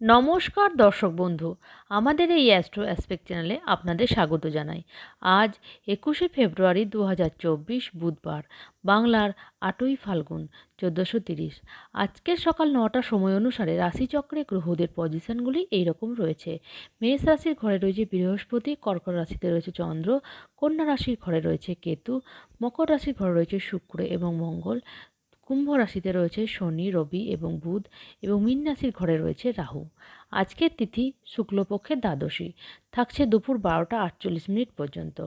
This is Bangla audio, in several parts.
নমস্কার দর্শক বন্ধু, আমাদের এই অ্যাস্ট্রো অ্যাসপেক্ট চ্যানেলে আপনাদের স্বাগত জানাই। আজ একুশে ফেব্রুয়ারি দু হাজার চব্বিশ বুধবার, বাংলার আটই ফাল্গুন, চোদ্দোশো তিরিশ। আজকের সকাল নটার সময় অনুসারে রাশিচক্রে গ্রহদের পজিশনগুলি এইরকম রয়েছে। মেষ রাশির ঘরে রয়েছে বৃহস্পতি, কর্কট রাশিতে রয়েছে চন্দ্র, কন্যা রাশির ঘরে রয়েছে কেতু, মকর রাশির ঘরে রয়েছে শুক্র এবং মঙ্গল। কুম্ভ রাশিতে রয়েছে শনি, রবি এবং বুধ এবং মীন রাশির ঘরে রয়েছে রাহু। আজকের তিথি শুক্লপক্ষের দ্বাদশী। থাকছে দুপুর বারোটা আটচল্লিশ মিনিট পর্যন্ত।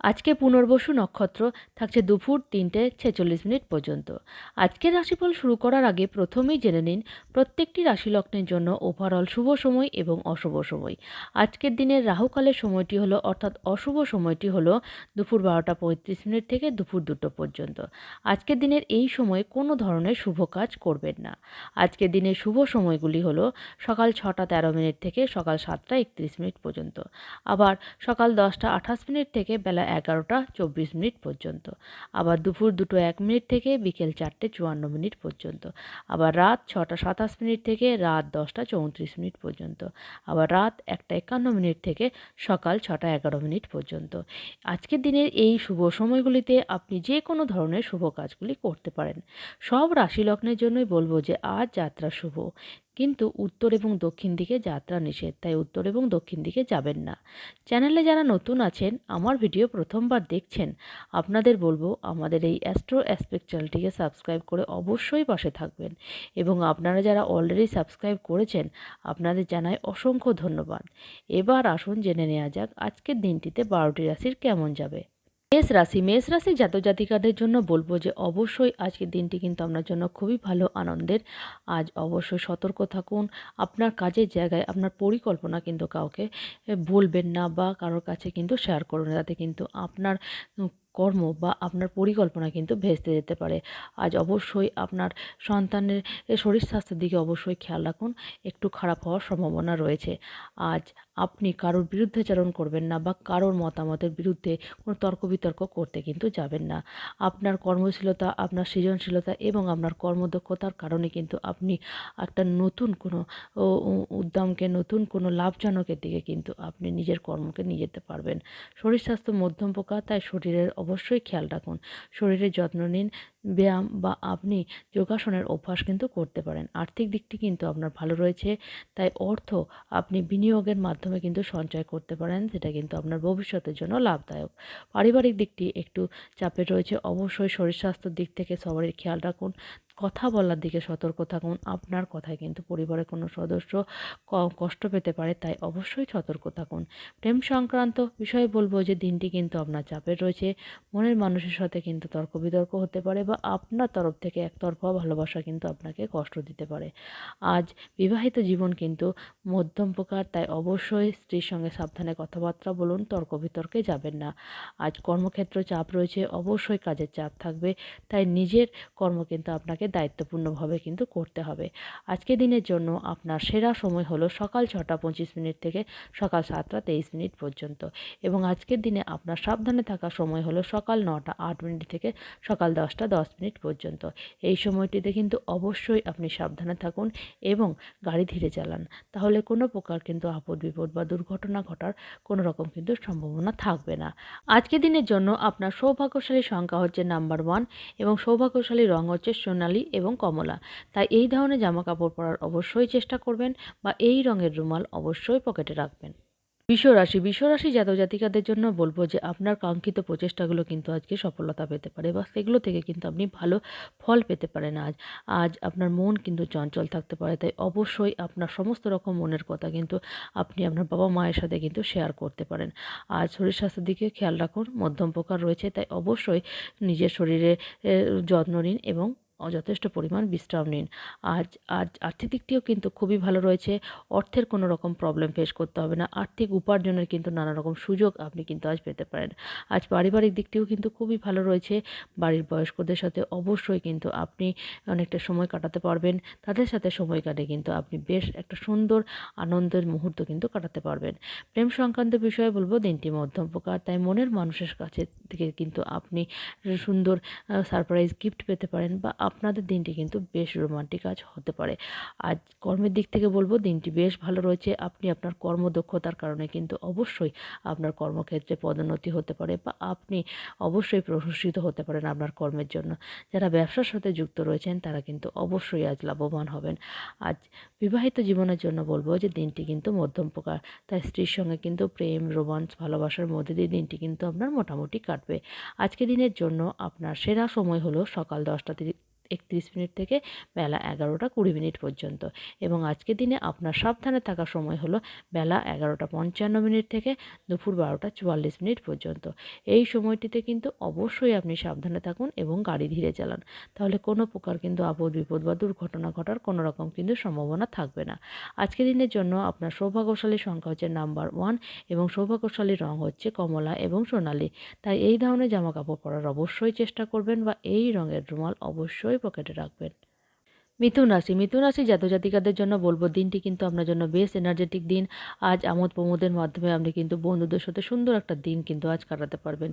আজকে পুনর্বসু নক্ষত্র থাকছে দুপুর তিনটে ছেচল্লিশ মিনিট পর্যন্ত। আজকের রাশিফল শুরু করার আগে প্রথমেই জেনে নিন প্রত্যেকটি রাশি লগ্নের জন্য ওভারঅল শুভ সময় এবং অশুভ সময়। আজকের দিনের রাহুকালের সময়টি হলো, অর্থাৎ অশুভ সময়টি হলো দুপুর বারোটা পঁয়ত্রিশ মিনিট থেকে দুপুর দুটো পর্যন্ত। আজকের দিনের এই সময়ে কোনো ধরনের শুভ কাজ করবেন না। আজকের দিনের শুভ সময়গুলি হলো সকাল ছটা তেরো মিনিট থেকে সকাল সাতটা একত্রিশ মিনিট পর্যন্ত। আবার সকাল দশটা আঠাশ মিনিট থেকে বেলা এগারোটা চব্বিশ মিনিট পর্যন্ত। আবার দুপুর দুটো এক মিনিট থেকে বিকেল চারটে চুয়ান্ন মিনিট পর্যন্ত। আবার রাত ছটা সাতাশ মিনিট থেকে রাত দশটা চৌত্রিশ মিনিট পর্যন্ত। আবার রাত একটা একান্ন মিনিট থেকে সকাল ছটা এগারো মিনিট পর্যন্ত। আজকের দিনের এই শুভ সময়গুলিতে আপনি যে কোনো ধরনের শুভ কাজগুলি করতে পারেন। সব রাশি লগ্নের জন্যই বলব যে আজ যাত্রা শুভ। কিন্তু উত্তর এবং দক্ষিণ দিকে যাত্রা নিষেধ, তাই উত্তর এবং দক্ষিণ দিকে যাবেন না। চ্যানেলে যারা নতুন আছেন, আমার ভিডিও প্রথমবার দেখছেন, আপনাদের বলব আমাদের এই অ্যাস্ট্রো অ্যাসপেক্ট চ্যানেলটিকে সাবস্ক্রাইব করে অবশ্যই পাশে থাকবেন। এবং আপনারা যারা অলরেডি সাবস্ক্রাইব করেছেন, আপনাদের জানাই অসংখ্য ধন্যবাদ। এবার আসুন জেনে নেওয়া যাক আজকের দিনটিতে বারোটি রাশির কেমন যাবে। মেষ রাশি মেষ রাশি জাতক জাতিকাদের জন্য বলব যে অবশ্যই আজকের দিনটি কিন্তু আপনার জন্য খুবই ভালো আনন্দের। আজ অবশ্যই সতর্ক থাকুন, আপনার কাজের জায়গায় আপনার পরিকল্পনা কিন্তু কাউকে বলবেন না বা কারোর কাছে কিন্তু শেয়ার করুন তাতে কিন্তু আপনার কর্ম বা আপনার পরিকল্পনা কিন্তু ভেস্তে যেতে পারে। আজ অবশ্যই আপনার সন্তানের শরীর স্বাস্থ্যের দিকে অবশ্যই খেয়াল রাখুন, একটু খারাপ হওয়ার সম্ভাবনা রয়েছে। আজ আপনি কারোর বিরুদ্ধাচারণ করবেন না বা কারোর মতামতের বিরুদ্ধে কোনো তর্ক বিতর্ক করতে কিন্তু যাবেন না। আপনার কর্মশীলতা, আপনার সৃজনশীলতা এবং আপনার কর্মদক্ষতার কারণে কিন্তু আপনি একটা নতুন কোনো উদ্যমকে, নতুন কোনো লাভজনকের দিকে কিন্তু আপনি নিজের কর্মকে নিয়ে যেতে পারবেন। শরীর স্বাস্থ্য মধ্যম পোকা, তাই শরীরের অবশ্যই খেয়াল রাখুন। শরীরের যত্ন নিন, ব্যায়াম বা আপনি যোগাসনের অভ্যাস কিন্তু করতে পারেন। আর্থিক দিকটি কিন্তু আপনার ভালো রয়েছে, তাই অর্থ আপনি বিনিয়োগের মাধ্যমে কিন্তু সঞ্চয় করতে পারেন, সেটা কিন্তু আপনার ভবিষ্যতের জন্য লাভদায়ক। পারিবারিক দিকটি একটু চাপে রয়েছে, অবশ্যই শরীর স্বাস্থ্যের দিক থেকে সবারই খেয়াল রাখুন। কথা বলার দিকে সতর্ক থাকুন, আপনার কথায় কিন্তু পরিবারের কোনো সদস্য কষ্ট পেতে পারে, তাই অবশ্যই সতর্ক থাকুন। প্রেম সংক্রান্ত বিষয়ে বলব যে, দিনটি কিন্তু আপনার চাপের রয়েছে, মনের মানুষের সাথে কিন্তু তর্ক বিতর্ক হতে পারে বা আপনার তরফ থেকে একতরফা ভালোবাসা কিন্তু আপনাকে কষ্ট দিতে পারে। আজ বিবাহিত জীবন কিন্তু মধ্যম প্রকার, তাই অবশ্যই স্ত্রীর সঙ্গে সাবধানে কথাবার্তা বলুন তর্ক বিতর্কে যাবেন না। আজ কর্মক্ষেত্র চাপ রয়েছে, অবশ্যই কাজের চাপ থাকবে, তাই নিজের কর্ম কিন্তু আপনাকে দায়িত্বপূর্ণভাবে কিন্তু করতে হবে। আজকে দিনের জন্য আপনার সেরা সময় হলো সকাল ছটা পঁচিশ মিনিট থেকে সকাল সাতটা তেইশ মিনিট পর্যন্ত। এবং আজকের দিনে আপনার সাবধানে থাকার সময় হলো সকাল নটা আট মিনিট থেকে সকাল দশটা দশ মিনিট পর্যন্ত। এই সময়টিতে কিন্তু অবশ্যই আপনি সাবধানে থাকুন এবং গাড়ি ধীরে চালান। তাহলে কোনো প্রকার কিন্তু আপদ বিপদ বা দুর্ঘটনা ঘটার কোনো রকম কিন্তু সম্ভাবনা থাকবে না। আজকের দিনের জন্য আপনার সৌভাগ্যশালী সংখ্যা হচ্ছে নাম্বার ওয়ান এবং সৌভাগ্যশালী রং হচ্ছে সোনালি এবং কমলা। তাই এই ধরনের জামা কাপড় পরার অবশ্যই চেষ্টা করবেন বা এই রঙের রুমাল অবশ্যই পকেটে রাখবেন। বিশ্বরাশি বিশ্বরাশি জাতক জাতিকাদের জন্য বলব যে আপনার কাঙ্ক্ষিত প্রচেষ্টাগুলো কিন্তু আজকে সফলতা পেতে পারে বা সেগুলো থেকে কিন্তু আপনি ভালো ফল পেতে পারেন আজ। আজ আপনার মন কিন্তু চঞ্চল থাকতে পারে, তাই অবশ্যই আপনার সমস্ত রকম মনের কথা কিন্তু আপনি আপনার বাবা মায়ের সাথে কিন্তু শেয়ার করতে পারেন। আজ শরীর স্বাস্থ্যের দিকে খেয়াল রাখুন, মধ্যম প্রকার রয়েছে, তাই অবশ্যই নিজের শরীরে যত্ন নিন এবং যথেষ্ট পরিমাণ বিশ্রাম নিন। আজ আজ আর্থিক দিকটিও কিন্তু খুবই ভালো রয়েছে। অর্থের কোনো রকম প্রবলেম ফেস করতে হবে না। আর্থিক উপার্জনের কিন্তু নানা রকম সুযোগ আপনি কিন্তু আজ পেতে পারেন। আজ পারিবারিক দিকটিও কিন্তু খুবই ভালো রয়েছে। বাড়ির বয়স্কদের সাথে অবশ্যই কিন্তু আপনি অনেকটা সময় কাটাতে পারবেন। তাদের সাথে সময় কাটে কিন্তু আপনি বেশ একটা সুন্দর আনন্দের মুহূর্ত কিন্তু কাটাতে পারবেন। প্রেম সংক্রান্ত বিষয়ে বলব, দিনটি মধ্যম প্রকার তাই মনের মানুষের কাছে থেকে কিন্তু আপনি সুন্দর সারপ্রাইজ গিফট পেতে পারেন বা আপনাদের দিনটি কিন্তু বেশ রোমান্টিক আজ হতে পারে। আজ কর্মের দিক থেকে বলব, দিনটি বেশ ভালো রয়েছে। আপনি আপনার কর্মদক্ষতার কারণে কিন্তু অবশ্যই আপনার কর্মক্ষেত্রে পদোন্নতি হতে পারে বা আপনি অবশ্যই প্রশংসিত হতে পারেন আপনার কর্মের জন্য। যারা ব্যবসার সাথে যুক্ত রয়েছেন, তারা কিন্তু অবশ্যই আজ লাভবান হবেন। আজ বিবাহিত জীবনের জন্য বলব যে, দিনটি কিন্তু মধ্যম প্রকার। তাই স্ত্রীর সঙ্গে কিন্তু প্রেম, রোমান্স, ভালোবাসার মধ্যে দিয়ে দিনটি কিন্তু আপনার মোটামুটি কাটবে। আজকে দিনের জন্য আপনার সেরা সময় হলো সকাল দশটা তিরিশ একত্রিশ মিনিট থেকে বেলা এগারোটা কুড়ি মিনিট পর্যন্ত। এবং আজকের দিনে আপনার সাবধানে থাকার সময় হলো বেলা এগারোটা পঞ্চান্ন মিনিট থেকে দুপুর বারোটা চুয়াল্লিশ মিনিট পর্যন্ত। এই সময়টিতে কিন্তু অবশ্যই আপনি সাবধানে থাকুন এবং গাড়ি ধীরে চালান। তাহলে কোনো প্রকার কিন্তু আপদ বিপদ বা দুর্ঘটনা ঘটার কোনো রকম কিন্তু সম্ভাবনা থাকবে না। আজকের দিনের জন্য আপনার সৌভাগ্যশালী সংখ্যা হচ্ছে নাম্বার ওয়ান এবং সৌভাগ্যশালী রং হচ্ছে কমলা এবং সোনালি। তাই এই ধরনের জামা কাপড় পরার অবশ্যই চেষ্টা করবেন বা এই রঙের রুমাল অবশ্যই পকেটে রাখবেন। মিথুন রাশি মিথুন রাশি জাতজাতিকাদের জন্য বলব, দিনটি কিন্তু আপনার জন্য বেশ এনার্জেটিক দিন। আজ আমোদ প্রমোদের মাধ্যমে আপনি কিন্তু বন্ধুদের সাথে সুন্দর একটা দিন কিন্তু আজ কাটাতে পারবেন।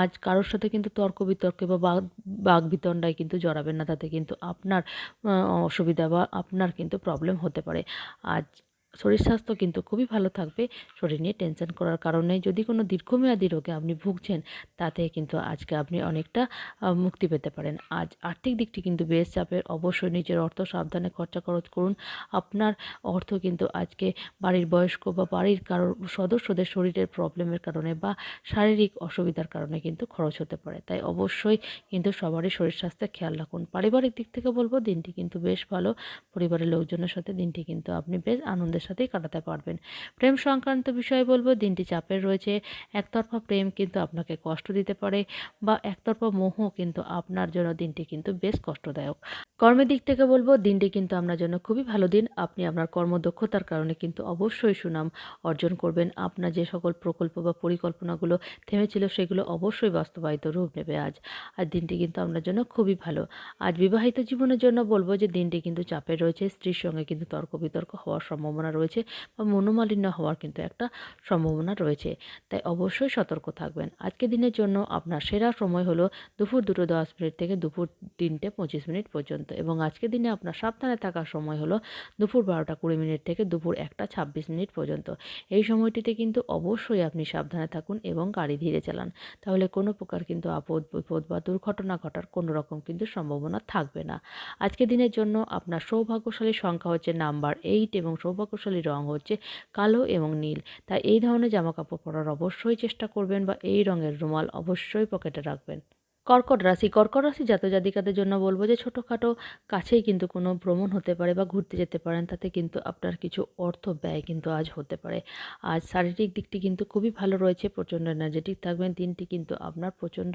আজ কারোর সাথে কিন্তু তর্ক বিতর্কে বা বাঘ বিতণ্ডায় কিন্তু জড়াবেন না, তাতে কিন্তু আপনার অসুবিধা বা আপনার কিন্তু প্রবলেম হতে পারে। আজ শরীর স্বাস্থ্য কিন্তু খুবই ভালো থাকবে। শরীর নিয়ে টেনশন করার কারণে যদি কোনো দীর্ঘমেয়াদী রোগে আপনি ভুগছেন তাতে কিন্তু আজকে আপনি অনেকটা মুক্তি পেতে পারেন। আজ আর্থিক দিকটি কিন্তু বেশ চাপের। অবশ্যই নিজের অর্থ সাবধানে খরচা খরচ করুন। আপনার অর্থ কিন্তু আজকে বাড়ির বয়স্ক বা বাড়ির কারোর সদস্যদের শরীরের প্রবলেমের কারণে বা শারীরিক অসুবিধার কারণে কিন্তু খরচ হতে পারে। তাই অবশ্যই কিন্তু সবারই শরীর স্বাস্থ্যের খেয়াল রাখুন। পারিবারিক দিক থেকে বলব, দিনটি কিন্তু বেশ ভালো। পরিবারের লোকজনের সাথে দিনটি কিন্তু আপনি বেশ আনন্দের সাথেই কাটাতে পারবেন। প্রেম সংক্রান্ত বিষয়ে বলব, দিনটি চাপের রয়েছে। একতরফা প্রেম কিন্তু আপনাকে কষ্ট দিতে পারে বা একতরফা মোহ কিন্তু আপনার জন্য দিনটি কিন্তু বেশ কষ্টদায়ক। কর্মের দিক থেকে বলব, দিনটি কিন্তু আপনার জন্য খুবই ভালো দিন। আপনি আপনার কর্মদক্ষতার কারণে কিন্তু অবশ্যই সুনাম অর্জন করবেন। আপনার যে সকল প্রকল্প বা পরিকল্পনাগুলো থেমেছিল, সেগুলো অবশ্যই বাস্তবায়িত রূপ নেবে আজ। আর দিনটি কিন্তু আপনার জন্য খুবই ভালো। আজ বিবাহিত জীবনের জন্য বলব যে, দিনটি কিন্তু চাপের রয়েছে। স্ত্রীর সঙ্গে কিন্তু তর্ক বিতর্ক হওয়ার সম্ভাবনা রয়েছে বা মনোমালিন্য হওয়ার কিন্তু একটা সম্ভাবনা রয়েছে। তাই অবশ্যই সতর্ক থাকবেন। আজকে দিনের জন্য আপনার সেরা সময় হলো দুপুর দুটো দশ মিনিট থেকে দুপুর তিনটে পঁচিশ মিনিট পর্যন্ত এবং আজকে দিনে আপনার সাবধানে থাকার সময় হলো দুপুর বারোটা কুড়ি মিনিট থেকে দুপুর একটা ছাব্বিশ মিনিট পর্যন্ত। এই সময়টিতে কিন্তু অবশ্যই আপনি সাবধানে থাকুন এবং গাড়ি ধীরে চালান। তাহলে কোনো প্রকার কিন্তু আপদ, বিপদ বা দুর্ঘটনা ঘটার কোনো রকম কিন্তু সম্ভাবনা থাকবে না। আজকে দিনের জন্য আপনার সৌভাগ্যশালী সংখ্যা হচ্ছে নাম্বার এইট এবং সৌভাগ্যশালী রং হচ্ছে কালো এবং নীল। তাই এই ধরনের জামা কাপড় পরার অবশ্যই চেষ্টা করবেন বা এই রঙের রুমাল অবশ্যই পকেটে রাখবেন। কর্কট রাশি কর্কট রাশি জাতজাতিকাদের জন্য বলব যে, ছোটোখাটো কাছেই কিন্তু কোনো ভ্রমণ হতে পারে বা ঘুরতে যেতে পারেন, তাতে কিন্তু আপনার কিছু অর্থ ব্যয় কিন্তু আজ হতে পারে। আজ শারীরিক দিকটি কিন্তু খুবই ভালো রয়েছে, প্রচণ্ড এনার্জেটিক থাকবেন, দিনটি কিন্তু আপনার প্রচণ্ড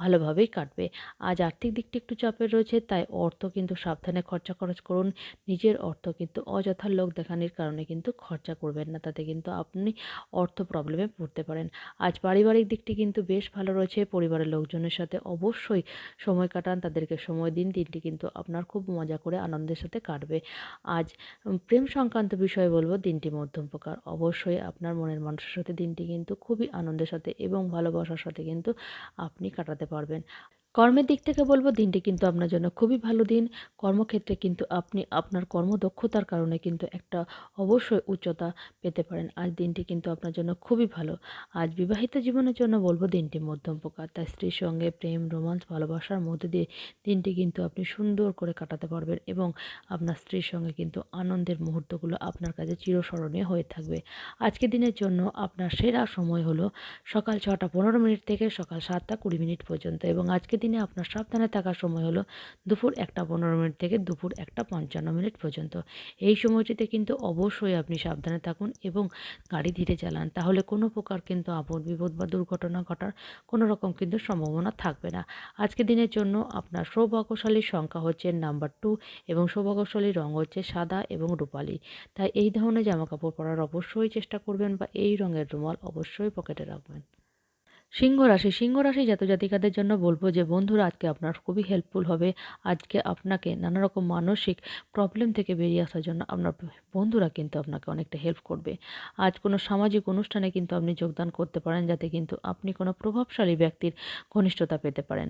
ভালোভাবেই কাটবে। আজ আর্থিক দিকটি একটু চাপের রয়েছে, তাই অর্থ কিন্তু সাবধানে খরচা খরচ করুন, নিজের অর্থ কিন্তু অযথা লোক দেখানির কারণে কিন্তু খরচা করবেন না, তাতে কিন্তু আপনি অর্থ প্রবলেমে পড়তে পারেন। আজ পারিবারিক দিকটি কিন্তু বেশ ভালো রয়েছে, পরিবারের লোকজনের সাথে অবশ্যই সময় কাটান, তাদেরকে সময় দিন। দিনটি কিন্তু আপনার খুব মজা করে আনন্দের সাথে কাটবে। আজ প্রেম সংক্রান্ত বিষয়ে বলব, দিনটি মধ্যম প্রকার। অবশ্যই আপনার মনের মানুষের সাথে দিনটি কিন্তু খুবই আনন্দের সাথে এবং ভালোবাসার সাথে কিন্তু আপনি কাটাতে পারবেন। কর্মের দিক থেকে বলব, দিনটি কিন্তু আপনার জন্য খুবই ভালো দিন। কর্মক্ষেত্রে কিন্তু আপনি আপনার কর্মদক্ষতার কারণে কিন্তু একটা অবশ্যই উচ্চতা পেতে পারেন। আজ দিনটি কিন্তু আপনার জন্য খুবই ভালো। আজ বিবাহিত জীবনের জন্য বলব, দিনটি মধ্যম প্রকার তাই স্ত্রীর সঙ্গে প্রেম, রোমান্স, ভালোবাসার মধ্যে দিয়ে দিনটি কিন্তু আপনি সুন্দর করে কাটাতে পারবেন এবং আপনার স্ত্রীর সঙ্গে কিন্তু আনন্দের মুহূর্তগুলো আপনার কাছে চিরস্মরণীয় হয়ে থাকবে। আজকের দিনের জন্য আপনার সেরা সময় হলো সকাল ছটা পনেরো মিনিট থেকে সকাল সাতটা কুড়ি মিনিট পর্যন্ত এবং আজকের দিনে আপনার সাবধানে থাকার সময় হলো দুপুর একটা পনেরো মিনিট থেকে দুপুর একটা পঞ্চান্ন মিনিট পর্যন্ত। এই সময়টিতে কিন্তু অবশ্যই আপনি সাবধানে থাকুন এবং গাড়ি ধীরে চালান। তাহলে কোনো প্রকার কিন্তু আপদ বিপদ বা দুর্ঘটনা ঘটার কোনো রকম কিন্তু সম্ভাবনা থাকবে না। আজকের দিনের জন্য আপনার সৌভাগ্যশালী সংখ্যা হচ্ছে নাম্বার টু এবং সৌভাগ্যশালী রং হচ্ছে সাদা এবং রূপালি। তাই এই ধরনের জামাকাপড় পরার অবশ্যই চেষ্টা করবেন বা এই রঙের রুমাল অবশ্যই পকেটে রাখবেন। সিংহ রাশি সিংহ রাশি জাতক জাতিকাদের জন্য বলব যে, বন্ধুরা, আজকে আপনার খুবই হেল্পফুল হবে। আজকে আপনাকে নানা রকম মানসিক প্রবলেম থেকে বেরিয়ে আসার জন্য আপনার বন্ধুরা কিন্তু আপনাকে অনেকটা হেল্প করবে। আজ কোনো সামাজিক অনুষ্ঠানে কিন্তু আপনি যোগদান করতে পারেন, যাতে কিন্তু আপনি কোনো প্রভাবশালী ব্যক্তির ঘনিষ্ঠতা পেতে পারেন।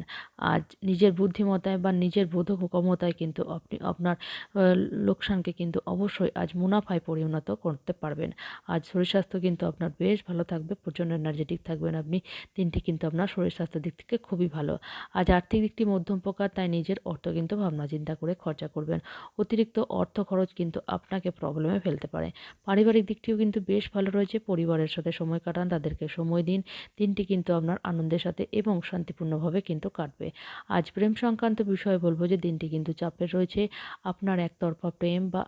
আজ নিজের বুদ্ধিমত্তায় বা নিজের বোধক ক্ষমতায় কিন্তু আপনি আপনার লোকসানকে কিন্তু অবশ্যই আজ মুনাফায় পরিণত করতে পারবেন। আজ শরীর স্বাস্থ্য কিন্তু আপনার বেশ ভালো থাকবে, প্রচণ্ড এনার্জেটিক থাকবেন আপনি। দিনটি কিন্তু আপনার শরীর স্বাস্থ্যের দিক থেকে খুবই ভালো। আজ আর্থিক দিকটি মধ্যম প্রকার তাই নিজের অর্থ কিন্তু ভাবনা চিন্তা করে খরচা করবেন। অতিরিক্ত অর্থ খরচ কিন্তু আপনাকে প্রবলেমে ফেলতে পারে। পারিবারিক দিকটিও কিন্তু বেশ ভালো রয়েছে। পরিবারের সাথে সময় কাটান, তাদেরকে সময় দিন। দিনটি কিন্তু আপনার আনন্দের সাথে এবং শান্তিপূর্ণভাবে কিন্তু কাটবে। আজ প্রেম সংক্রান্ত বিষয়ে বলব যে, দিনটি কিন্তু চাপের রয়েছে। আপনার একতরফা প্রেম বা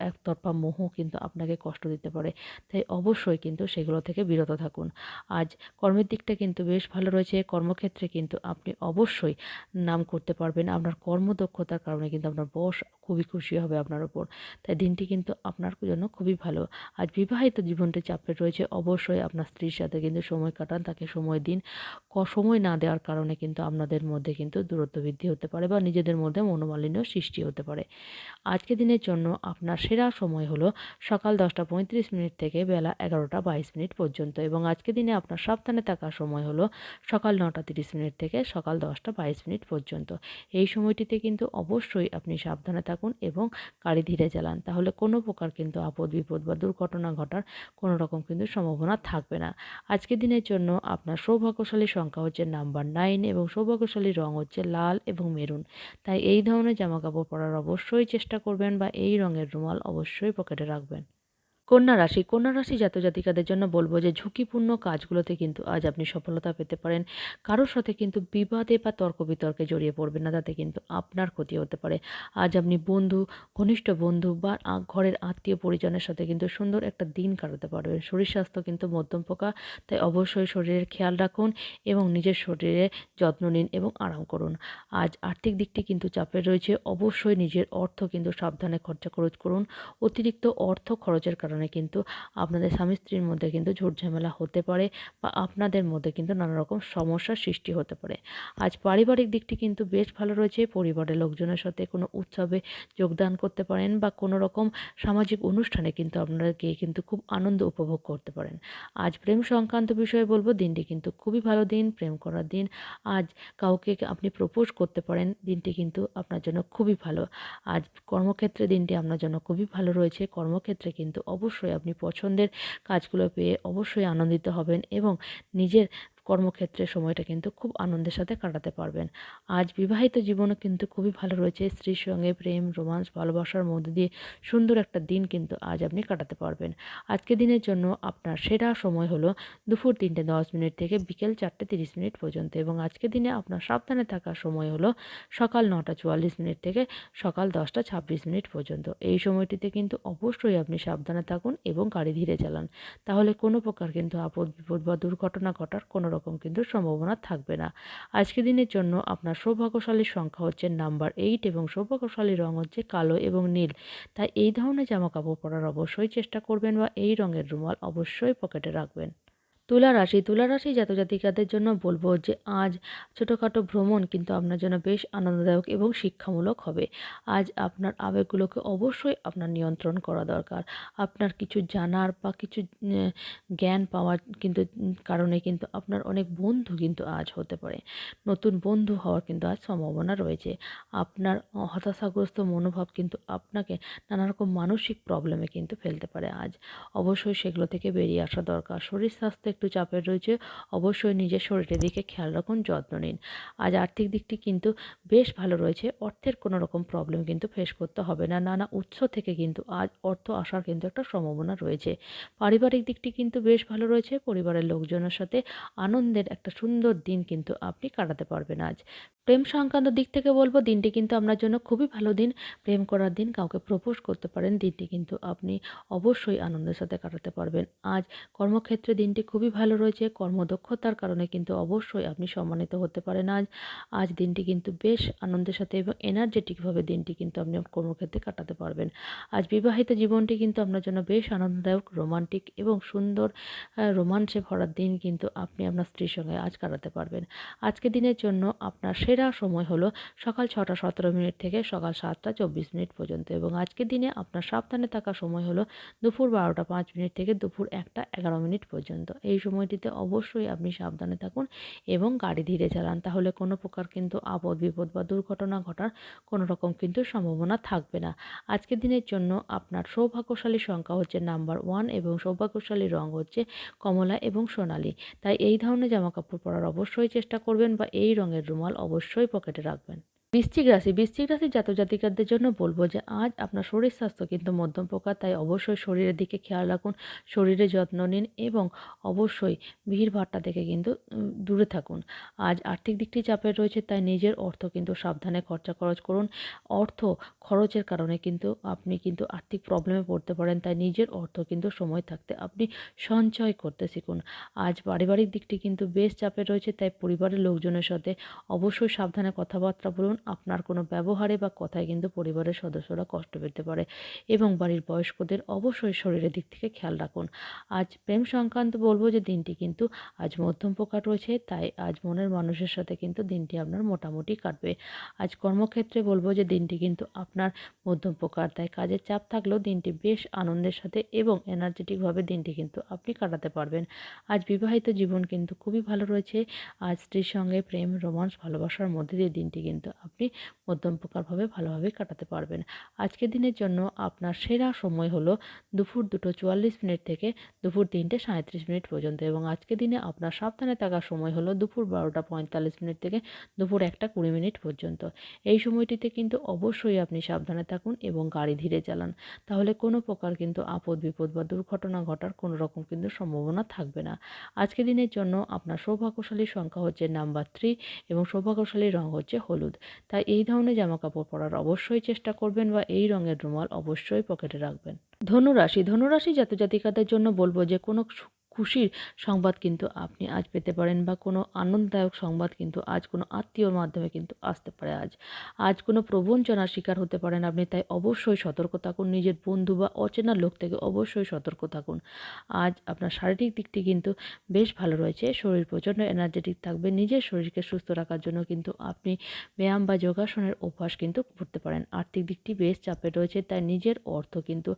একতরফা মোহ কিন্তু আপনাকে কষ্ট দিতে পারে। তাই অবশ্যই কিন্তু সেগুলো থেকে বিরত থাকুন। আজ কর্মের দিকটা কিন্তু বেশ ভালো রয়েছে, কর্মক্ষেত্রে কিন্তু আপনি অবশ্যই নাম করতে পারবেন। আপনার কর্মদক্ষতার কারণে কিন্তু আপনার বস খুবই খুশি হবে আপনার ওপর তাই দিনটি কিন্তু আপনার জন্য খুবই ভালো। আজ বিবাহিত জীবনটি চাপের রয়েছে, অবশ্যই আপনার স্ত্রীর সাথে কিন্তু সময় কাটান। তাকে সময় দিন। ক- সময় না দেওয়ার কারণে কিন্তু আপনাদের মধ্যে কিন্তু দূরত্ব বৃদ্ধি হতে পারে বা নিজেদের মধ্যে মনোমালিন্য সৃষ্টি হতে পারে। আজকে দিনের জন্য আপনার সেরা সময় হলো সকাল দশটা পঁয়ত্রিশ মিনিট থেকে বেলা এগারোটা বাইশ মিনিট পর্যন্ত। এবং আজকে দিনে আপনার সাবধানে থাকার সময় হলো সকাল নটা তিরিশ মিনিট থেকে সকাল দশটা বাইশ মিনিট পর্যন্ত। এই সময়টিতে কিন্তু অবশ্যই আপনি সাবধানে থাকুন এবং গাড়ি ধীরে চালান। তাহলে কোনো প্রকার কিন্তু আপদ বিপদ বা দুর্ঘটনা ঘটার কোনো রকম কিন্তু সম্ভাবনা থাকবে না। আজকের দিনের জন্য আপনার সৌভাগ্যশালী সংখ্যা হচ্ছে নাম্বার নাইন এবং সৌভাগ্যশালী রং হচ্ছে লাল এবং মেরুন। তাই এই ধরনের জামা কাপড় পরার অবশ্যই চেষ্টা করবেন বা এই রঙের রুমাল অবশ্যই পকেটে রাখবেন। কন্যা রাশি কন্যা রাশি জাতক জাতিকাদের জন্য বলব যে ঝুঁকিপূর্ণ কাজগুলোতে কিন্তু আজ আপনি সফলতা পেতে পারেন। কারোর সাথে কিন্তু বিবাদে বা তর্ক বিতর্কে জড়িয়ে পড়বেন না, তাতে কিন্তু আপনার ক্ষতি হতে পারে। আজ আপনি বন্ধু, ঘনিষ্ঠ বন্ধু বা ঘরের আত্মীয় পরিজনের সাথে কিন্তু সুন্দর একটা দিন কাটাতে পারবেন। শরীর স্বাস্থ্য কিন্তু মধ্যম পোকা, তাই অবশ্যই শরীরের খেয়াল রাখুন এবং নিজের শরীরে যত্ন নিন এবং আরাম করুন। আজ আর্থিক দিকটি কিন্তু চাপে রয়েছে, অবশ্যই নিজের অর্থ কিন্তু সাবধানে খরচা খরচ করুন। অতিরিক্ত অর্থ খরচের কারণে কিন্তু আপনাদের স্বামী স্ত্রীর মধ্যে কিন্তু ঝুটঝামেলা হতে পারে বা আপনাদের মধ্যে কিন্তু নানা রকম সমস্যার সৃষ্টি হতে পারে। আজ পারিবারিক দিকটি কিন্তু বেশ ভালো রয়েছে। পরিবারের লোকজনের সাথে কোনো উৎসবে যোগদান করতে পারেন বা কোনো রকম সামাজিক অনুষ্ঠানে কিন্তু আপনারা গিয়ে কিন্তু খুব আনন্দ উপভোগ করতে পারেন। আজ প্রেম সংক্রান্ত বিষয়ে বলব, দিনটি কিন্তু খুবই ভালো দিন, প্রেম করার দিন। আজ কাউকে আপনি প্রপোজ করতে পারেন, দিনটি কিন্তু আপনার জন্য খুবই ভালো। আজ কর্মক্ষেত্রে দিনটি আপনার জন্য খুবই ভালো রয়েছে। কর্মক্ষেত্রে কিন্তু অবশ্যই আপনি পছন্দের কাজগুলো পেয়ে অবশ্যই আনন্দিত হবেন এবং নিজের কর্মক্ষেত্রে সময়টা কিন্তু খুব আনন্দের সাথে কাটাতে পারবেন। আজ বিবাহিত জীবনও কিন্তু খুবই ভালো রয়েছে। স্ত্রীর সঙ্গে প্রেম, রোমান্স, ভালোবাসার মধ্যে দিয়ে সুন্দর একটা দিন কিন্তু আজ আপনি কাটাতে পারবেন। আজকে দিনের জন্য আপনার সেরা সময় হলো দুপুর তিনটে দশ মিনিট থেকে বিকেল চারটে তিরিশ মিনিট পর্যন্ত এবং আজকে দিনে আপনার সাবধানে থাকার সময় হলো সকাল নটা চুয়াল্লিশ মিনিট থেকে সকাল দশটা ছাব্বিশ মিনিট পর্যন্ত। এই সময়টিতে কিন্তু অবশ্যই আপনি সাবধানে থাকুন এবং গাড়ি ধীরে চালান। তাহলে কোনো প্রকার কিন্তু আপদ বিপদ বা দুর্ঘটনা ঘটার কোনো রকম কিন্তু সম্ভাবনা থাকবে না। আজকের দিনের জন্য আপনার সৌভাগ্যশালীর সংখ্যা হচ্ছে নাম্বার এইট এবং সৌভাগ্যশালী রং হচ্ছে কালো এবং নীল। তাই এই ধরনের জামা কাপড় পরার অবশ্যই চেষ্টা করবেন বা এই রঙের রুমাল অবশ্যই পকেটে রাখবেন। তুলা রাশি তুলা রাশি জাতক জাতিকাদের জন্য বলব যে, আজ ছোটোখাটো ভ্রমণ কিন্তু আপনার জন্য বেশ আনন্দদায়ক এবং শিক্ষামূলক হবে। আজ আপনার আবেগগুলোকে অবশ্যই আপনার নিয়ন্ত্রণ করা দরকার। আপনার কিছু জানার বা কিছু জ্ঞান পাওয়ার কিন্তু কারণে কিন্তু আপনার অনেক বন্ধু কিন্তু আজ হতে পারে। নতুন বন্ধু হওয়ার কিন্তু আজ সম্ভাবনা রয়েছে। আপনার হতাশাগ্রস্ত মনোভাব কিন্তু আপনাকে নানা রকম মানসিক প্রবলেমে কিন্তু ফেলতে পারে আজ। অবশ্যই সেগুলো থেকে বেরিয়ে আসা দরকার। শরীর স্বাস্থ্য একটু চাপের রয়েছে, অবশ্যই নিজের শরীরের দিকে খেয়াল রাখুন, যত্ন নিন। আজ আর্থিক দিকটি কিন্তু বেশ ভালো রয়েছে, অর্থের কোনো রকম প্রবলেম কিন্তু ফেস করতে হবে না, নানা উৎস থেকে কিন্তু আজ অর্থ আসার কিন্তু একটা সম্ভাবনা রয়েছে। পারিবারিক দিকটি কিন্তু বেশ ভালো রয়েছে, পরিবারের লোকজনের সাথে আনন্দের একটা সুন্দর দিন কিন্তু আপনি কাটাতে পারবেন আজ। প্রেম সংক্রান্ত দিক থেকে বলব, দিনটি কিন্তু আপনার জন্য খুবই ভালো দিন, প্রেম করার দিন, কাউকে প্রপোজ করতে পারেন, দিনটি কিন্তু আপনি অবশ্যই আনন্দের সাথে কাটাতে পারবেন। আজ কর্মক্ষেত্রে দিনটি খুবই খুবই ভালো রয়েছে। কর্মদক্ষতার কারণে কিন্তু অবশ্যই আপনি সম্মানিত হতে পারেন আজ। আজ দিনটি কিন্তু বেশ আনন্দের সাথে এবং এনার্জেটিকভাবে দিনটি কিন্তু আপনি কর্মক্ষেত্রে কাটাতে পারবেন। আজ বিবাহিত জীবনটি কিন্তু আপনার জন্য বেশ আনন্দদায়ক, রোমান্টিক এবং সুন্দর রোমাঞ্চে ভরার দিন কিন্তু আপনি আপনার স্ত্রীর সঙ্গে আজ কাটাতে পারবেন। আজকে দিনের জন্য আপনার সেরা সময় হলো সকাল ছটা সতেরো মিনিট থেকে সকাল সাতটা চব্বিশ মিনিট পর্যন্ত এবং আজকের দিনে আপনার সাবধানে থাকা সময় হলো দুপুর বারোটা পাঁচ মিনিট থেকে দুপুর একটা এগারো মিনিট পর্যন্ত। এই সময়টিতে অবশ্যই আপনি সাবধানে থাকুন এবং গাড়ি ধীরে চালান। তাহলে কোনো প্রকার কিন্তু আপদ, বিপদ বা দুর্ঘটনা ঘটার কোনো রকম কিন্তু সম্ভাবনা থাকবে না। আজকের দিনের জন্য আপনার সৌভাগ্যশালী সংখ্যা হচ্ছে নাম্বার ওয়ান এবং সৌভাগ্যশালী রং হচ্ছে কমলা এবং সোনালি। তাই এই ধরনের জামাকাপড় পরার অবশ্যই চেষ্টা করবেন বা এই রঙের রুমাল অবশ্যই পকেটে রাখবেন। বৃশ্চিক রাশি, বৃশ্চিক রাশির জাতক জাতিকাদের জন্য বলব যে, আজ আপনার শরীর স্বাস্থ্য কিন্তু মধ্যম প্রকার, তাই অবশ্যই শরীরের দিকে খেয়াল রাখুন, শরীরে যত্ন নিন এবং অবশ্যই ভিড় ভাট্টা থেকে কিন্তু দূরে থাকুন। আজ আর্থিক দিকটি চাপের রয়েছে, তাই নিজের অর্থ কিন্তু সাবধানে খরচা খরচ করুন। অর্থ খরচের কারণে কিন্তু আপনি কিন্তু আর্থিক প্রবলেমে পড়তে পারেন, তাই নিজের অর্থ কিন্তু সময় থাকতে আপনি সঞ্চয় করতে শিখুন। আজ পারিবারিক দিকটি কিন্তু বেশ চাপের রয়েছে, তাই পরিবারের লোকজনের সাথে অবশ্যই সাবধানে কথাবার্তা বলুন আপনার কোনো ব্যবহারে বা কথায় কিন্তু পরিবারের সদস্যরা কষ্ট পেতে পারে এবং বাড়ির বয়স্কদের অবশ্যই শরীরের দিক থেকে খেয়াল রাখুন। আজ প্রেম সংক্রান্ত বলব যে দিনটি কিন্তু আজ মধ্যম প্রকার রয়েছে, তাই আজ মনের মানুষের সাথে কিন্তু দিনটি আপনার মোটামুটি কাটবে। আজ কর্মক্ষেত্রে বলব যে দিনটি কিন্তু আপনার মধ্যম প্রকার তাই কাজের চাপ থাকলেও দিনটি বেশ আনন্দের সাথে এবং এনার্জেটিকভাবে দিনটি কিন্তু আপনি কাটাতে পারবেন। আজ বিবাহিত জীবন কিন্তু খুবই ভালো রয়েছে, আজ স্ত্রীর সঙ্গে প্রেম, রোমান্স, ভালোবাসার মধ্যে দিয়ে দিনটি কিন্তু আপনি মধ্যম প্রকারভাবে ভালোভাবে কাটাতে পারবেন। আজকের দিনের জন্য আপনার সেরা সময় হলো দুপুর দুটো চুয়াল্লিশ মিনিট থেকে দুপুর তিনটে সাঁত্রিশ মিনিট পর্যন্ত এবং আজকের দিনে আপনার সাবধানে থাকার সময় হলো দুপুর বারোটা পঁয়তাল্লিশ মিনিট থেকে দুপুর একটা কুড়ি মিনিট পর্যন্ত। এই সময়টিতে কিন্তু অবশ্যই আপনি সাবধানে থাকুন এবং গাড়ি ধীরে চালান। তাহলে কোনো প্রকার কিন্তু আপদ বিপদ বা দুর্ঘটনা ঘটার কোনো রকম কিন্তু সম্ভাবনা থাকবে না। আজকের দিনের জন্য আপনার সৌভাগ্যশালী সংখ্যা হচ্ছে নাম্বার থ্রি এবং সৌভাগ্যশালী রং হচ্ছে হলুদ। তাই এই ধরনের জামা কাপড় পরার অবশ্যই চেষ্টা করবেন বা এই রঙের রুমাল অবশ্যই পকেটে রাখবেন। ধনুরাশি ধনুরাশি জাতজাতিকাদের জন্য বলব যে কোনো খুশির সংবাদ কিন্তু আপনি আজ পেতে পারেন বা কোনো আনন্দদায়ক সংবাদ কিন্তু আজ কোনো আত্মীয়র মাধ্যমে কিন্তু আসতে পারে আজ। আজ কোনো প্রবঞ্চনার শিকার হতে পারেন আপনি, তাই অবশ্যই সতর্ক থাকুন। নিজের বন্ধু বা অচেনা লোক থেকে অবশ্যই সতর্ক থাকুন। আজ আপনার শারীরিক দিকটি কিন্তু বেশ ভালো রয়েছে। শরীর প্রচণ্ড এনার্জেটিক থাকবে। নিজের শরীরকে সুস্থ রাখার জন্য কিন্তু আপনি ব্যায়াম বা যোগাসনের অভ্যাস কিন্তু করতে পারেন। আর্থিক দিকটি বেশ চাপে রয়েছে, তাই নিজের অর্থ কিন্তু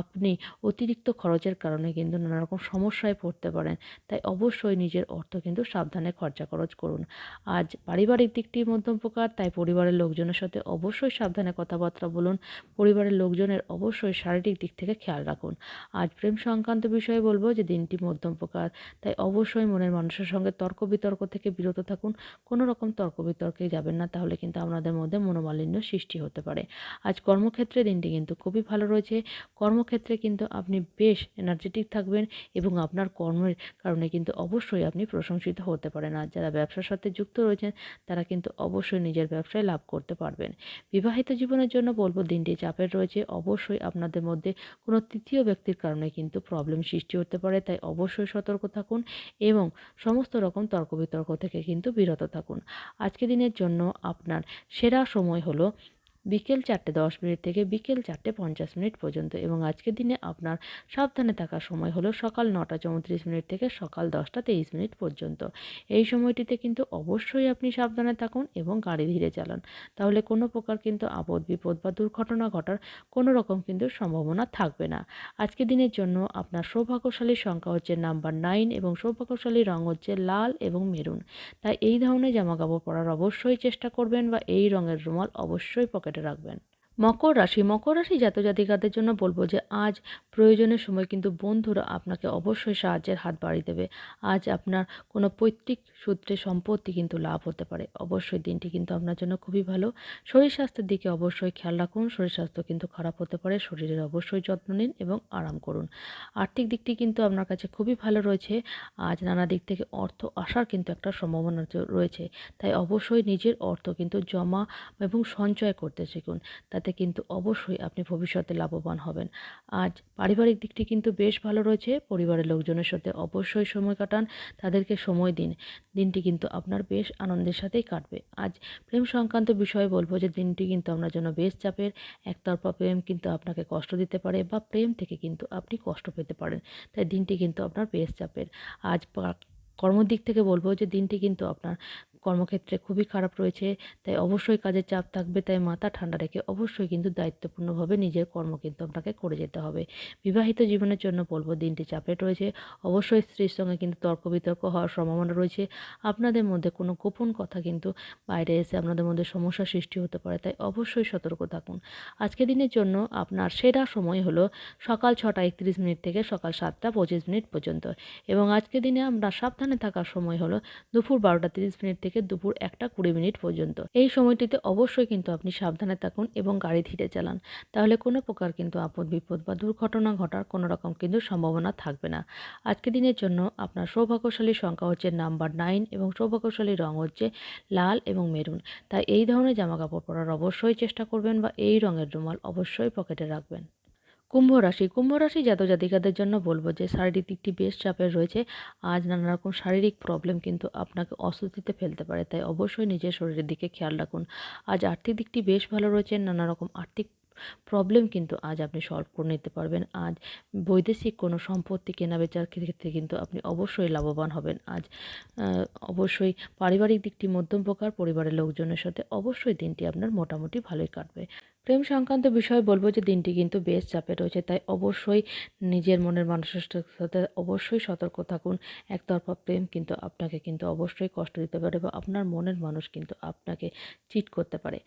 আপনি অতিরিক্ত খরচের কারণে কিন্তু নানারকম সমস্যায় পড়তে পারেন। তাই অবশ্যই নিজের অর্থ কিন্তু সাবধানে খরচা খরচ করুন। আজ পারিবারিক দিকটি মধ্যম প্রকার তাই পরিবারের লোকজনের সাথে অবশ্যই সাবধানে কথাবার্তা বলুন। পরিবারের লোকজনের অবশ্যই শারীরিক দিক থেকে খেয়াল রাখুন। আজ প্রেম সংক্রান্ত বিষয়ে বলব যে, দিনটি মধ্যম প্রকার তাই অবশ্যই মনের মানুষের সঙ্গে তর্ক বিতর্ক থেকে বিরত থাকুন। কোনো রকম তর্ক বিতর্কে যাবেন না, তাহলে কিন্তু আপনাদের মধ্যে মনোমালিন্য সৃষ্টি হতে পারে। আজ কর্মক্ষেত্রে দিনটি কিন্তু খুবই ভালো রয়েছে। কর্মক্ষেত্রে কিন্তু আপনি বেশ এনার্জেটিক থাকবেন এবং আপনার কর্মের কারণে কিন্তু অবশ্যই আপনি প্রশংসিত হতে পারেন। আর যারা ব্যবসার সাথে যুক্ত রয়েছেন, তারা কিন্তু অবশ্যই নিজের ব্যবসায় লাভ করতে পারবেন। বিবাহিত জীবনের জন্য বলব, দিনটি চাপের রয়েছে। অবশ্যই আপনাদের মধ্যে কোনো তৃতীয় ব্যক্তির কারণে কিন্তু প্রবলেম সৃষ্টি হতে পারে। তাই অবশ্যই সতর্ক থাকুন এবং সমস্ত রকম তর্ক বিতর্ক থেকে কিন্তু বিরত থাকুন। আজকে দিনের জন্য আপনার সেরা সময় হলো বিকেল চারটে দশ মিনিট থেকে বিকেল চারটে পঞ্চাশ মিনিট পর্যন্ত এবং আজকের দিনে আপনার সাবধানে থাকার সময় হলো সকাল নটা চৌত্রিশ মিনিট থেকে সকাল দশটা তেইশ মিনিট পর্যন্ত। এই সময়টিতে কিন্তু অবশ্যই আপনি সাবধানে থাকুন এবং গাড়ি ধীরে চালান। তাহলে কোনো প্রকার কিন্তু আপদ বিপদ বা দুর্ঘটনা ঘটার কোনো রকম কিন্তু সম্ভাবনা থাকবে না। আজকের দিনের জন্য আপনার সৌভাগ্যশালী সংখ্যা হচ্ছে নাম্বার নাইন এবং সৌভাগ্যশালী রং হচ্ছে লাল এবং মেরুন। তাই এই ধরনের জামাকাপড় পরার অবশ্যই চেষ্টা করবেন বা এই রঙের রুমাল অবশ্যই পকেট পকেটে রাখবেন। মকর রাশি মকর রাশি জাতজাতিকাদের জন্য বলব যে, আজ প্রয়োজনের সময় কিন্তু বন্ধুরা আপনাকে অবশ্যই সাহায্যের হাত বাড়িয়ে দেবে। আজ আপনার কোনো পৈতৃক সূত্রে সম্পত্তি কিন্তু লাভ হতে পারে। অবশ্যই দিনটি কিন্তু আপনার জন্য খুবই ভালো। শরীর স্বাস্থ্যের দিকে অবশ্যই খেয়াল রাখুন। শরীর স্বাস্থ্য কিন্তু খারাপ হতে পারে। শরীরের অবশ্যই যত্ন নিন এবং আরাম করুন। আর্থিক দিকটি কিন্তু আপনার কাছে খুবই ভালো রয়েছে। আজ নানা দিক থেকে অর্থ আসার কিন্তু একটা সম্ভাবনা রয়েছে। তাই অবশ্যই নিজের অর্থ কিন্তু জমা এবং সঞ্চয় করতে শিখুন। তাতে তাতে কিন্তু অবশ্যই আপনি ভবিষ্যতে লাভবান হবেন। আজ পারিবারিক দিকটি কিন্তু বেশ ভালো রয়েছে, পরিবারের লোকজনের সাথে অবশ্যই সময় কাটান, তাদেরকে সময় দিন। দিনটি কিন্তু আপনার বেশ আনন্দের সাথেই কাটবে। আজ প্রেম সংক্রান্ত বিষয়ে বলব যে, দিনটি কিন্তু আপনার জন্য বেশ চাপের, একতরফা প্রেম কিন্তু আপনাকে কষ্ট দিতে পারে বা প্রেম থেকে কিন্তু আপনি কষ্ট পেতে পারেন। তাই দিনটি কিন্তু আপনার বেশ চাপের। আজ কর্মদিক থেকে বলব যে, দিনটি কিন্তু আপনার কর্মক্ষেত্রে খুবই খারাপ রয়েছে, তাই অবশ্যই কাজের চাপ থাকবে, তাই মাথা ঠান্ডা রেখে অবশ্যই কিন্তু দায়িত্বপূর্ণভাবে নিজের কর্ম কিন্তু আপনাকে করে যেতে হবে। বিবাহিত জীবনের জন্য বলব, দিনটি চাপে রয়েছে, অবশ্যই স্ত্রীর সঙ্গে কিন্তু তর্ক বিতর্ক হওয়ার সম্ভাবনা রয়েছে, আপনাদের মধ্যে কোনো গোপন কথা কিন্তু বাইরে এসে আপনাদের মধ্যে সমস্যা সৃষ্টি হতে পারে, তাই অবশ্যই সতর্ক থাকুন। আজকের দিনের জন্য আপনার সেরা সময় হলো সকাল ছটা একত্রিশ মিনিট থেকে সকাল সাতটা পঁচিশ মিনিট পর্যন্ত এবং আজকের দিনে আমরা সাবধানে থাকার সময় হলো দুপুর বারোটা তিরিশ মিনিট থেকে দুপুর একটা কুড়ি মিনিট পর্যন্ত। এই সময়টিতে অবশ্যই কিন্তু আপনি সাবধানে থাকুন এবং গাড়ি ধীরে চালান। তাহলে কোনো প্রকার কিন্তু আপদ বিপদ বা দুর্ঘটনা ঘটার কোনো রকম কিন্তু সম্ভাবনা থাকবে না। আজকের দিনের জন্য আপনার সৌভাগ্যশালী সংখ্যা হচ্ছে নাম্বার নাইন এবং সৌভাগ্যশালী রং হচ্ছে লাল এবং মেরুন। তাই এই ধরনের জামা কাপড় পরার অবশ্যই চেষ্টা করবেন বা এই রঙের রুমাল অবশ্যই পকেটে রাখবেন। কুম্ভ রাশি কুম্ভ রাশি জাতক জাতিকাদের জন্য বলব যে শারীরিক দিকটি বেশ চাপের রয়েছে। আজ নানা রকম শারীরিক প্রবলেম কিন্তু আপনাকে অস্বস্তিতে ফেলতে পারে, তাই অবশ্যই নিজের শরীরের দিকে খেয়াল রাখুন। আজ আর্থিক দিকটি বেশ ভালো রয়েছে নানা রকম আর্থিক প্রবলেম কিন্তু আজ আপনি সলভ করে নিতে পারবেন। আজ বৈদেশিক কোনো সম্পত্তি কেনাবেচার ক্ষেত্রে কিন্তু আপনি অবশ্যই লাভবান হবেন। আজ অবশ্যই পারিবারিক দিকটি মধ্যম প্রকার, পরিবারের লোকজনের সাথে অবশ্যই দিনটি আপনার মোটামুটি ভালোই কাটবে। প্রেম সংক্রান্ত বিষয়ে বলব যে দিনটি কিন্তু বেশ চাপে রয়েছে, তাই অবশ্যই নিজের মনের মানুষের সাথে অবশ্যই সতর্ক থাকুন। একতরফা প্রেম কিন্তু আপনাকে কিন্তু অবশ্যই কষ্ট দিতে পারে বা আপনার মনের মানুষ কিন্তু আপনাকে চিট করতে পারে।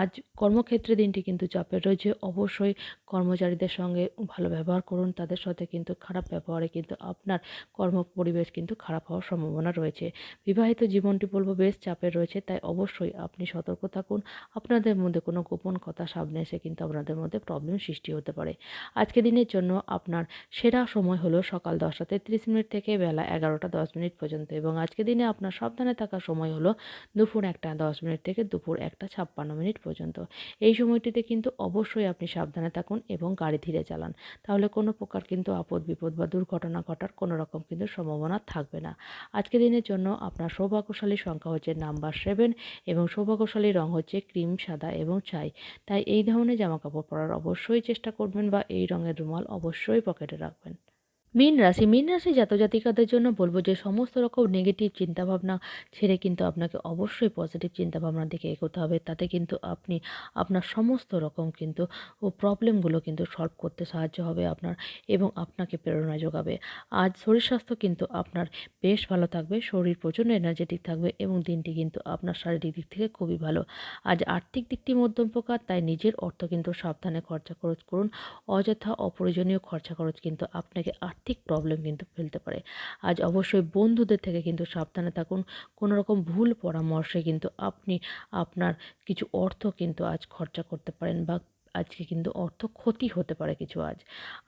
আজ কর্মক্ষেত্রে দিনটি কিন্তু চাপের রয়েছে, অবশ্যই কর্মচারীদের সঙ্গে ভালো ব্যবহার করুন, তাদের সাথে কিন্তু খারাপ ব্যবহারে কিন্তু আপনার কর্ম পরিবেশ কিন্তু খারাপ হওয়ার সম্ভাবনা রয়েছে। বিবাহিত জীবনটি বলব বেশ চাপের রয়েছে, তাই অবশ্যই আপনি সতর্ক থাকুন। আপনাদের মধ্যে কোনো গোপন কথা এসে কিন্তু আপনাদের মধ্যে প্রবলেম সৃষ্টি হতে পারে। আজকে দিনের জন্য আপনার সেরা সময় হলো সকাল দশটা তেত্রিশ মিনিট থেকে বেলা এগারোটা দশ মিনিট পর্যন্ত এবং আজকে দিনে আপনার সাবধানে থাকার সময় হলো দুপুর একটা দশ মিনিট থেকে দুপুর একটা ছাপ্পান্ন মিনিট পর্যন্ত। এই সময়টিতে কিন্তু অবশ্যই আপনি সাবধানে থাকুন এবং গাড়ি ধীরে চালান। তাহলে কোনো প্রকার কিন্তু আপদ বিপদ বা দুর্ঘটনা ঘটার কোনো রকম কিন্তু সম্ভাবনা থাকবে না। আজকে দিনের জন্য আপনার সৌভাগ্যশালী সংখ্যা হচ্ছে নাম্বার সেভেন এবং সৌভাগ্যশালী রং হচ্ছে ক্রিম, সাদা এবং ছাই। তাই এই ধরনের জামাকাপড় পরার অবশ্যই চেষ্টা করবেন বা এই রঙের রুমাল অবশ্যই পকেটে রাখবেন। মীন রাশি মীন রাশি জাতজাতিকাদের জন্য বলব যে, সমস্ত রকম নেগেটিভ চিন্তাভাবনা ছেড়ে কিন্তু আপনাকে অবশ্যই পজিটিভ চিন্তাভাবনার দিকে এগোতে হবে। তাতে কিন্তু আপনি আপনার সমস্ত রকম কিন্তু ও প্রবলেমগুলো কিন্তু সলভ করতে সাহায্য হবে আপনার এবং আপনাকে প্রেরণা যোগাবে। আজ শরীর স্বাস্থ্য কিন্তু আপনার বেশ ভালো থাকবে, শরীর প্রচণ্ড এনার্জেটিক থাকবে এবং দিনটি কিন্তু আপনার শারীরিক দিক থেকে খুবই ভালো। আজ আর্থিক দিকটি মধ্যম প্রকার তাই নিজের অর্থ কিন্তু সাবধানে খরচা খরচ করুন। অযথা অপ্রয়োজনীয় খরচা খরচ কিন্তু আপনাকে আর্থিক প্রবলেম কিন্তু ফেলতে পারে। আজ অবশ্যই বন্ধুদের থেকে কিন্তু সাবধানে থাকুন। কোনো রকম ভুল পরামর্শে কিন্তু আপনি আপনার কিছু অর্থ কিন্তু আজ খরচা করতে পারেন বা আজকে কিন্তু অর্থ ক্ষতি হতে পারে কিছু আজ।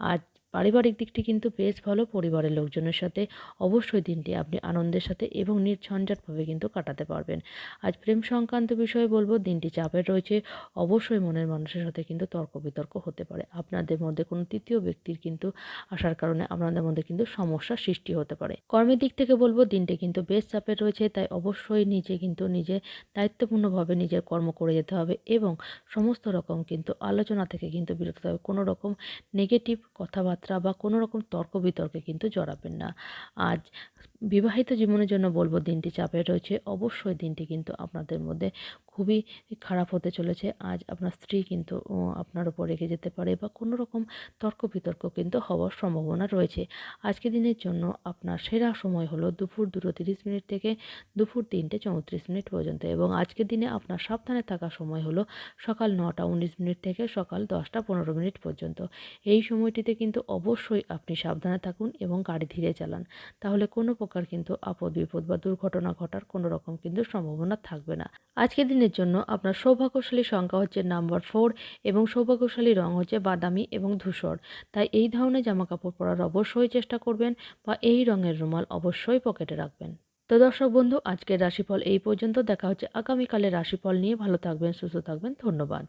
আজ পারিবারিক দিকটি কিন্তু বেশ ভালো পরিবারের লোকজনের সাথে অবশ্যই দিনটি আপনি আনন্দের সাথে এবং নির্ঝঞ্ঝাটভাবে কিন্তু কাটাতে পারবেন। আজ প্রেম সংক্রান্ত বিষয়ে বলব, দিনটি চাপের রয়েছে। অবশ্যই মনের মানুষের সাথে কিন্তু তর্ক বিতর্ক হতে পারে। আপনাদের মধ্যে কোনো তৃতীয় ব্যক্তির কিন্তু আসার কারণে আপনাদের মধ্যে কিন্তু সমস্যার সৃষ্টি হতে পারে। কর্মের দিক থেকে বলব, দিনটি কিন্তু বেশ চাপের রয়েছে, তাই অবশ্যই নিজে কিন্তু নিজে দায়িত্বপূর্ণভাবে নিজের কর্ম করে যেতে হবে এবং সমস্ত রকম কিন্তু আলোচনা থেকে কিন্তু বিরত হবে কোনো রকম নেগেটিভ কথাবার্তা বা কোনো রকম তর্ক বিতর্কে কিন্তু জড়াবেন না। আজ বিবাহিত জীবনের জন্য বলব দিনটি চাপে রয়েছে। অবশ্যই দিনটি কিন্তু আপনাদের মধ্যে খুবই খারাপ হতে চলেছে। আজ আপনার স্ত্রী কিন্তু আপনার উপর রেখে যেতে পারে বা কোনো রকম তর্ক বিতর্ক কিন্তু হওয়ার সম্ভাবনা রয়েছে। আজকে দিনের জন্য আপনার সেরা সময় হলো দুপুর দুটো তিরিশ মিনিট থেকে দুপুর তিনটে চৌত্রিশ মিনিট পর্যন্ত এবং আজকের দিনে আপনার সাবধানে থাকার সময় হলো সকাল নটা উনিশ মিনিট থেকে সকাল দশটা পনেরো মিনিট পর্যন্ত। এই সময়টিতে কিন্তু অবশ্যই আপনি সাবধানে থাকুন এবং গাড়ি ধীরে চালান। তাহলে কোনো প্রকার কিন্তু আপদ বিপদ বা দুর্ঘটনা ঘটার কোনো রকম কিন্তু সম্ভাবনা থাকবে না। আজকের দিনের জন্য আপনার সৌভাগ্যশালী সংখ্যা হচ্ছে নাম্বার ফোর এবং সৌভাগ্যশালী রং হচ্ছে বাদামি এবং ধূসর। তাই এই ধরনের জামা কাপড় পরার অবশ্যই চেষ্টা করবেন বা এই রঙের রুমাল অবশ্যই পকেটে রাখবেন। তো দর্শক বন্ধু, আজকের রাশিফল এই পর্যন্ত। দেখা হচ্ছে আগামীকালের রাশিফল নিয়ে। ভালো থাকবেন, সুস্থ থাকবেন। ধন্যবাদ।